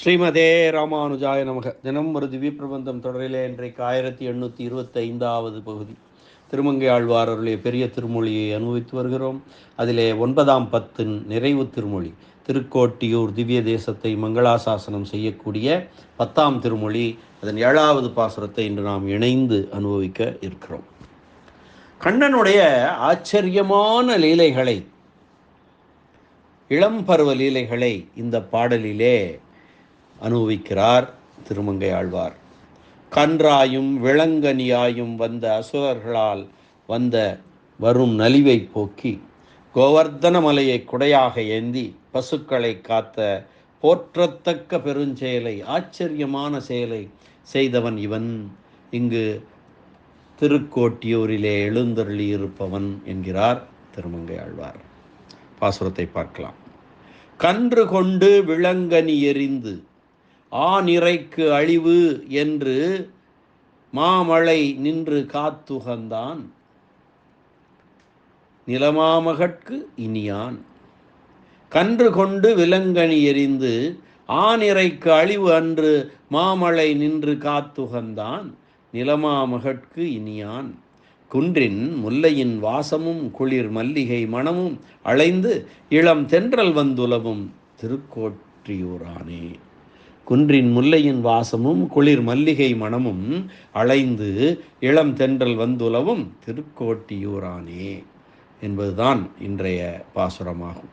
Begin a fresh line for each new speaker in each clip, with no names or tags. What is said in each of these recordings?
ஸ்ரீமதே ராமானுஜாய நமக. தினம் ஒரு திவ்ய பிரபந்தம் தொடரிலே இன்றைக்கு ஆயிரத்தி எண்ணூற்றி இருபத்தி ஐந்தாவது பகுதி. திருமங்கை ஆழ்வாரருடைய பெரிய திருமொழியை அனுபவித்து வருகிறோம். அதிலே ஒன்பதாம் பத்தின் நிறைவு திருமொழி திருக்கோட்டியூர் திவ்ய தேசத்தை மங்களாசாசனம் செய்யக்கூடிய பத்தாம் திருமொழி அதன் ஏழாவது பாசுரத்தை இன்று நாம் இணைந்து அனுபவிக்க இருக்கிறோம். கண்ணனுடைய ஆச்சரியமான லீலைகளை இளம்பருவ லீலைகளை இந்த பாடலிலே அனுபவிக்கிறார் திருமங்கை ஆழ்வார். கன்றாயும் விளங்கனியாயும் வந்த அசுரர்களால் வந்த வரும் நலிவை போக்கி கோவர்தன மலையை குடையாக ஏந்தி பசுக்களை காத்த போற்றத்தக்க பெருஞ்செயலை ஆச்சரியமான செயலை செய்தவன் இவன். இங்கு திருக்கோட்டியூரிலே எழுந்தருளி இருப்பவன் என்கிறார் திருமங்கை ஆழ்வார். பாசுரத்தை பார்க்கலாம். கன்று கொண்டு விளங்கனி எறிந்து ஆநிறைக்கு அழிவு என்று மாமழை நின்று காத்துகந்தான். நிலமாமகட்கு இனியான். கன்று கொண்டு விலங்கணி எறிந்து ஆனிறைக்கு அழிவு அன்று மாமழை நின்று காத்துகந்தான். நிலமாமகட்கு இனியான். குன்றின் முல்லையின் வாசமும் குளிர் மல்லிகை மணமும் அலைந்து இளம் தென்றல் வந்துலவும் திருக்கோற்றியூரானே. குன்றின் முல்லையின் வாசமும் குளிர் மல்லிகை மணமும் அலைந்து இளம் தென்றல் வந்துலவும் திருக்கோட்டியூரானே என்பதுதான் இன்றைய பாசுரமாகும்.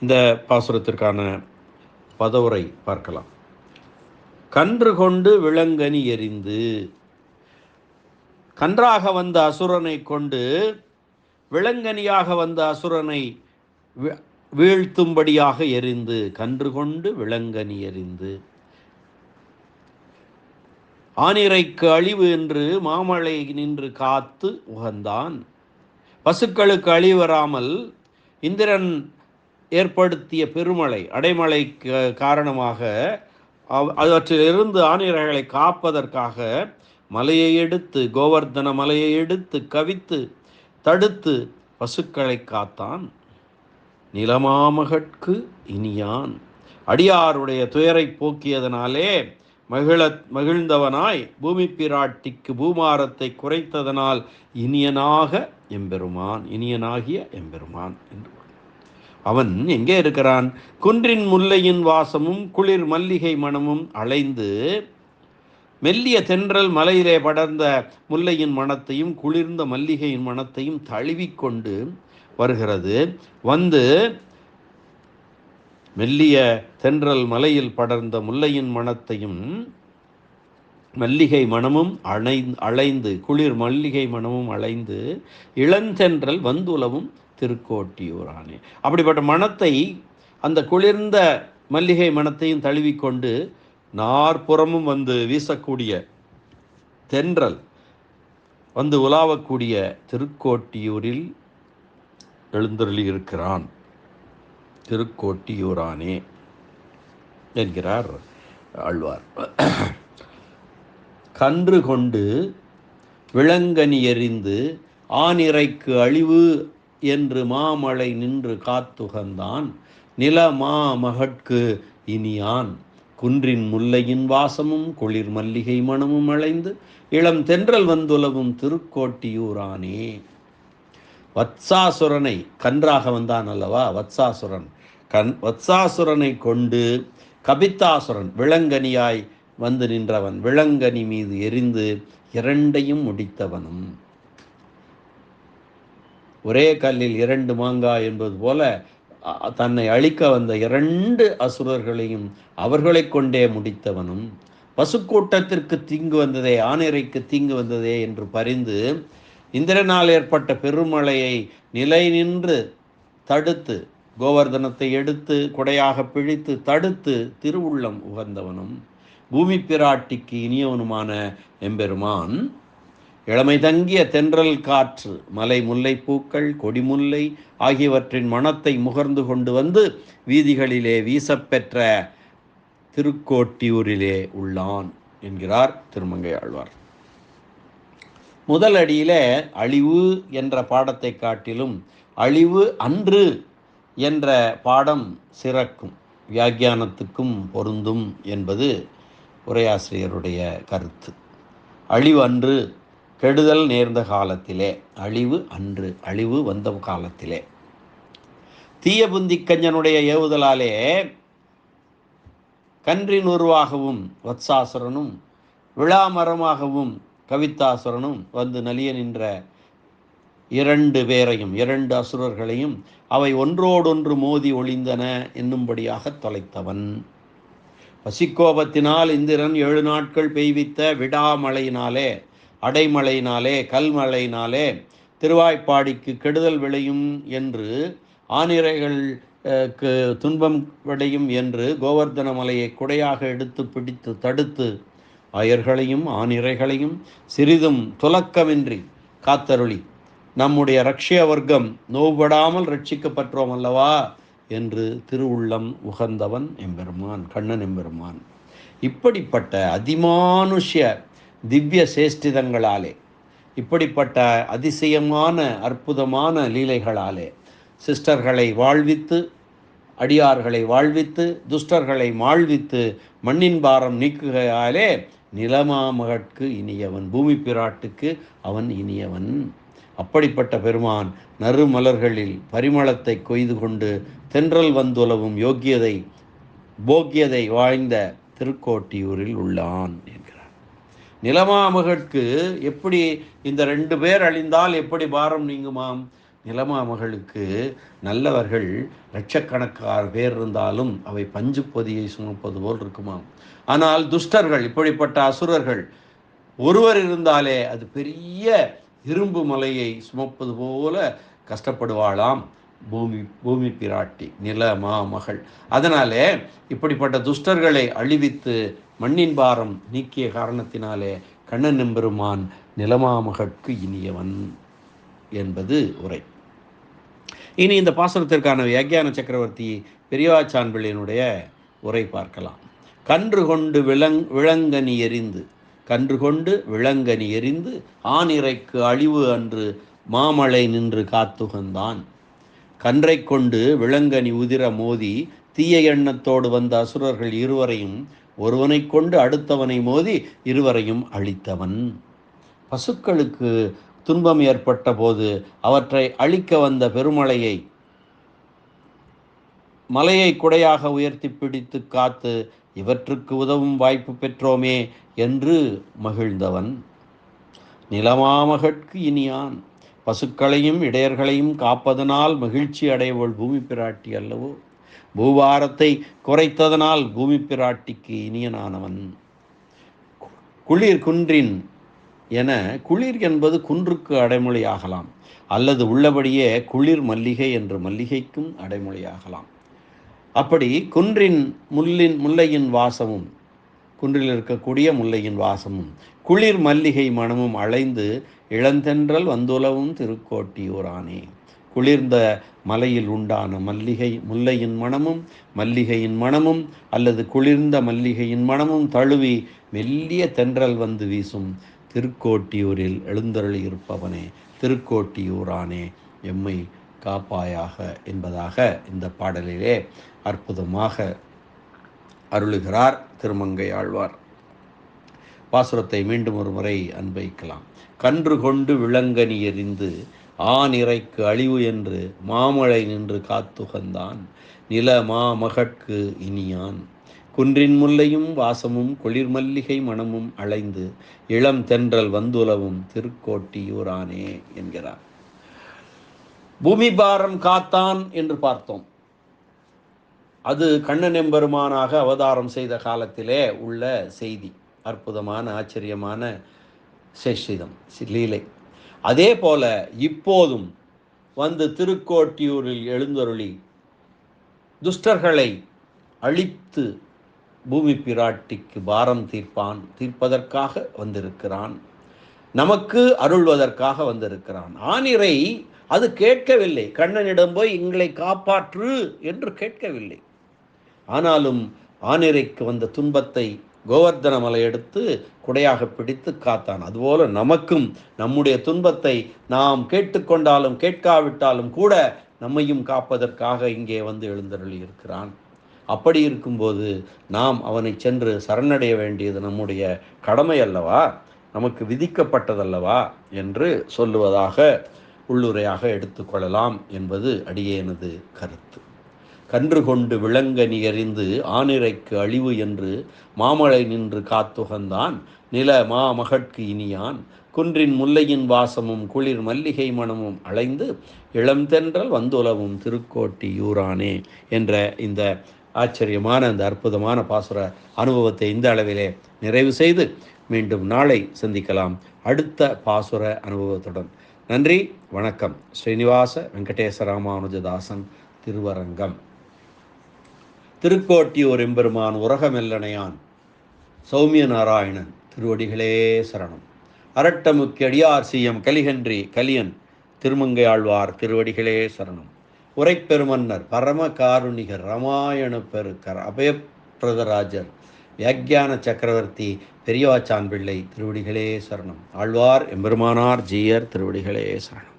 இந்த பாசுரத்திற்கான பதவுரை பார்க்கலாம். கன்று கொண்டு விளங்கனி எறிந்து கன்றாக வந்த அசுரனை கொண்டு விளங்கனியாக வந்த அசுரனை வீழ்த்தும்படியாக எரிந்து கன்று கொண்டு விளங்கனி எறிந்து ஆனிரைக்கு அழிவு என்று மாமலை நின்று காத்து உகந்தான். பசுக்களுக்கு அழிவராமல் இந்திரன் ஏற்படுத்திய பெருமழை அடைமழை காரணமாக அவற்றிலிருந்து ஆனிரைகளை காப்பதற்காக மலையை எடுத்து கோவர்தன மலையை எடுத்து கவித்து தடுத்து பசுக்களை காத்தான். நிலமாமகட்கு இனியான். அடியாருடைய துயரை போக்கியதனாலே மகிழ மகிழ்ந்தவனாய் பூமி பிராட்டிக்கு பூமாரத்தை குறைத்ததனால் இனியனாக எம்பெருமான் இனியனாகிய எம்பெருமான் என்று அவன் எங்கே இருக்கிறான்? குன்றின் முல்லையின் வாசமும் குளிர் மல்லிகை மணமும் அலைந்து மெல்லிய தென்றல் மலையிலே படர்ந்த முல்லையின் மனத்தையும் குளிர்ந்த மல்லிகையின் மனத்தையும் தழுவிக்கொண்டு வருகிறது. வந்து மெல்லிய தென்றல் மலையில் படர்ந்த முல்லையின் மனத்தையும் மல்லிகை மனமும் அணை அலைந்து குளிர் மல்லிகை மனமும் அலைந்து இளந்தென்றல் வந்துலவும் திருக்கோட்டியூரானே. அப்படிப்பட்ட மனத்தை அந்த குளிர்ந்த மல்லிகை மனத்தையும் தழுவிக்கொண்டு நாற்புறமும் வந்து வீசக்கூடிய தென்றல் வந்து உலாவக்கூடிய திருக்கோட்டியூரில் எழுந்தருளி இருக்கிறான். திருக்கோட்டியூரானே என்கிறார் ஆழ்வார். கன்று கொண்டு விளங்கனி எறிந்து ஆனிறைக்கு அழிவு என்று மாமழை நின்று காத்துகந்தான் நில மா மகட்கு இனியான். குன்றின் முல்லையின் வாசமும் குளிர் மல்லிகை மணமும் அலைந்து இளம் தென்றல் வந்துலவும் திருக்கோட்டியூரானே. வத்சாசுரனை கன்றாக வந்தான் அல்லவா? வத்சாசுரன். கண் வத்சாசுரனை கொண்டு கபித்தாசுரன் விளங்கனியாய் வந்து நின்றவன். விளங்கனி மீது எரிந்து இரண்டையும் முடித்தவனும். ஒரே கல்லில் இரண்டு மாங்காய் என்பது போல தன்னை அழிக்க வந்த இரண்டு அசுரர்களையும் அவர்களை கொண்டே முடித்தவனும். பசுக்கூட்டத்திற்கு தீங்கு வந்ததே ஆனிரைக்கு தீங்கு வந்ததே என்று பரிந்து இந்திரனால் ஏற்பட்ட பெருமழையை நிலை நின்று தடுத்து கோவர்தனத்தை எடுத்து குடையாக பிழித்து தடுத்து திருவுள்ளம் உகந்தவனும் பூமி பிராட்டிக்கு இனியவனுமான எம்பெருமான். இளமை தங்கிய தென்றல் காற்று மலை முல்லை பூக்கள் கொடிமுல்லை ஆகியவற்றின் மனத்தை முகர்ந்து கொண்டு வந்து வீதிகளிலே வீசப்பெற்ற திருக்கோட்டியூரிலே உள்ளான் என்கிறார் திருமங்கை ஆழ்வார் முதல் அடியிலே அழிவு என்ற பாடத்தை காட்டிலும் அழிவு அன்று என்ற பாடம் சிறக்கும் வியாக்கியானத்துக்கும் பொருந்தும் என்பது உரையாசிரியருடைய கருத்து. அழிவு அன்று கெடுதல் நேர்ந்த காலத்திலே அழிவு அன்று அழிவு வந்த காலத்திலே. தீயபுந்தி கஞ்சனுடைய ஏவுதலாலே கன்றின் உருவாகவும் வத்சாசுரனும் விழாமரமாகவும் கவிதாசுரனும் வந்து நலிய நின்ற இரண்டு பேரையும் இரண்டு அசுரர்களையும் அவை ஒன்றோடொன்று மோதி ஒளிந்தன என்னும்படியாக தொலைத்தவன். பசிக்கோபத்தினால் இந்திரன் ஏழு நாட்கள் பெய்வித்த விடாமழையினாலே அடைமழையினாலே கல்மழையினாலே திருவாய்ப்பாடிக்கு கெடுதல் விளையும் என்று ஆனிரைகள் துன்பம் விடையும் என்று கோவர்தன மலையை குடையாக எடுத்து பிடித்து தடுத்து அயர்களையும் ஆனிரைகளையும் சிறிதும் துலக்கமின்றி காத்தருளி. நம்முடைய ரஷ்ய வர்க்கம் நோவுபடாமல் ரட்சிக்கப்பட்டோம் அல்லவா? என்று திருவுள்ளம் உகந்தவன் எம்பெருமான் கண்ணன் எம்பெருமான். இப்படிப்பட்ட அதிமானுஷ்ய திவ்ய சேஷ்டிதங்களாலே இப்படிப்பட்ட அதிசயமான அற்புதமான லீலைகளாலே சிஸ்டர்களை வாழ்வித்து அடியார்களை வாழ்வித்து துஷ்டர்களை மாழ்வித்து மண்ணின் பாரம் நீக்குகையாலே நிலமாமகற்கு இனியவன் பூமி பிராட்டுக்கு அவன் இனியவன். அப்படிப்பட்ட பெருமான் நறுமலர்களில் பரிமளத்தை கொய்து கொண்டு தென்றல் வந்துலவும் யோக்கியதை போக்கியதை வாழ்ந்த திருக்கோட்டியூரில் உள்ளான் என்கிறார். நிலமாமகற்கு எப்படி இந்த ரெண்டு பேர் அழிந்தால் எப்படி பாரம் நீங்குமாம்? நிலமாமகளுக்கு நல்லவர்கள் லட்சக்கணக்கார் பேர் இருந்தாலும் அவை பஞ்சு பொதியை சுமப்பது போல் இருக்குமாம். ஆனால் துஷ்டர்கள் இப்படிப்பட்ட அசுரர்கள் ஒருவர் இருந்தாலே அது பெரிய இரும்பு மலையை சுமப்பது போல கஷ்டப்படுவாளாம். பூமி பூமி பிராட்டி நில மாமகள் அதனாலே இப்படிப்பட்ட துஷ்டர்களை அழிவித்து மண்ணின் பாரம் நீக்கிய காரணத்தினாலே கண்ணன் எம்பெருமான் நிலமாமகற்கு இனியவன். என்பது உரை. இனி இந்த பாசனத்திற்கான வியாக்கியான சக்கரவர்த்தி பெரியவாச்சான்பிள்ளையினுடைய உரை பார்க்கலாம். கன்று கொண்டு விலங் விலங்கனி எறிந்து கன்று கொண்டு விலங்கனி எறிந்து ஆணிரைக்கு அழிவு அன்று மாமலை நின்று காத்துகந்தான். கன்றை கொண்டு விலங்கனி உதிர மோதி தீய எண்ணத்தோடு வந்த அசுரர்கள் இருவரையும் ஒருவனை கொண்டு அடுத்தவனை மோதி இருவரையும் அழித்தவன். பசுக்களுக்கு துன்பம் ஏற்பட்ட போது அவற்றை அழிக்க வந்த பெருமழையை மலையை குடையாக உயர்த்தி பிடித்து காத்து இவற்றுக்கு உதவும் வாய்ப்பு பெற்றோமே என்று மகிழ்ந்தவன். நிலமாமகற்கு இனியான். பசுக்களையும் இடையர்களையும் காப்பதனால் மகிழ்ச்சி அடைவள் பூமி பிராட்டி அல்லவோ? பூபாரத்தை குறைத்ததனால் பூமி பிராட்டிக்கு இனியனானவன். குளிர் குன்றின் என குளிர் என்பது குன்றுக்கு அடைமொழியாகலாம் அல்லது உள்ளபடியே குளிர் மல்லிகை என்று மல்லிகைக்கும் அடைமொழியாகலாம். அப்படி குன்றின் முள்ளின் முல்லையின் வாசமும் குன்றில் இருக்கக்கூடிய முல்லையின் வாசமும் குளிர் மல்லிகை மனமும் அலைந்து இளந்தென்றல் வந்துலவும் திருக்கோட்டியூரானே. குளிர்ந்த மலையில் உண்டான மல்லிகை முல்லையின் மனமும் மல்லிகையின் மனமும் அல்லது குளிர்ந்த மல்லிகையின் மனமும் தழுவி மெல்லிய தென்றல் வந்து வீசும் திருக்கோட்டியூரில் எழுந்தருளி இருப்பவனே திருக்கோட்டியூரானே எம்மை காப்பாயாக என்பதாக இந்த பாடலிலே அற்புதமாக அருளுகிறார் திருமங்கை ஆழ்வார். பாசுரத்தை மீண்டும் ஒரு முறை அன்பைக்கலாம். கன்று கொண்டு விளங்கனி எறிந்து ஆனிறைக்கு அழிவு என்று மாமழை நின்று காத்துகந்தான். நில மாமகட்கு இனியான். குன்றின் முல்லையும் வாசமும் குளிர் மல்லிகை மணமும் அலைந்து இளம் தென்றல் வந்துலவும் திருக்கோட்டியூரானே என்கிறார். பூமி பாரம் காத்தான் என்று பார்த்தோம். அது கண்ணன் எம்பெருமானாக அவதாரம் செய்த காலத்திலே உள்ள செய்தி. அற்புதமான ஆச்சரியமான சேஷிதம் லீலை. அதே போல இப்போதும் வந்து திருக்கோட்டியூரில் எழுந்தருளி துஷ்டர்களை அழித்து பூமி பிராட்டிக்கு பாரம் தீர்ப்பான் தீர்ப்பதற்காக வந்திருக்கிறான். நமக்கு அருள்வதற்காக வந்திருக்கிறான். ஆனிரை அது கேட்கவில்லை. கண்ணனிடம் போய் எங்களை காப்பாற்று என்று கேட்கவில்லை. ஆனாலும் ஆனிரைக்கு வந்த துன்பத்தை கோவர்தன மலை எடுத்து குடையாக பிடித்து காத்தான். அதுபோல நமக்கும் நம்முடைய துன்பத்தை நாம் கேட்டுக்கொண்டாலும் கேட்காவிட்டாலும் கூட நம்மையும் காப்பதற்காக இங்கே வந்து எழுந்தருளி இருக்கிறான் அப்படி இருக்கும்போது நாம் அவனை சென்று சரணடைய வேண்டியது நம்முடைய கடமை அல்லவா? நமக்கு விதிக்கப்பட்டதல்லவா? என்று சொல்லுவதாக உள்ளுரையாக எடுத்துக்கொள்ளலாம் என்பது அடியேனது கருத்து. கன்று கொண்டு விளங்க நிகரிந்து ஆனிரைக்கு அழிவு என்று மாமழை நின்று காத்துகந்தான் நில மாமகட்கு இனியான். குன்றின் முல்லையின் வாசமும் குளிர் மல்லிகை மனமும் அலைந்து இளம்தென்றல் வந்துலவும் திருக்கோட்டி யூரானே என்ற இந்த ஆச்சரியமான அந்த அற்புதமான பாசுர அனுபவத்தை இந்த அளவிலே நிறைவு செய்து மீண்டும் நாளை சந்திக்கலாம். அடுத்த பாசுர அனுபவத்துடன். நன்றி வணக்கம். ஸ்ரீனிவாச வெங்கடேச ராமானுஜதாசன் திருவரங்கம். திருக்கோட்டியூர் எம்பெருமான் உரகமெல்லனையான் சௌமிய நாராயணன் திருவடிகளே சரணம். அரட்டமுக்கு அடியார் சிஎம் கலிகன்றி கலியன் திருமங்கையாழ்வார் திருவடிகளே சரணம். உரைப்பெருமன்னர் பரம காருணிகர் ராமாயண பெருக்கர் அபயப்பிரதராஜர் வியாக்கியான சக்கரவர்த்தி பெரியவாச்சான் பிள்ளை திருவடிகளே சரணம். ஆழ்வார் எம்பெருமானார் ஜீயர் திருவடிகளே சரணம்.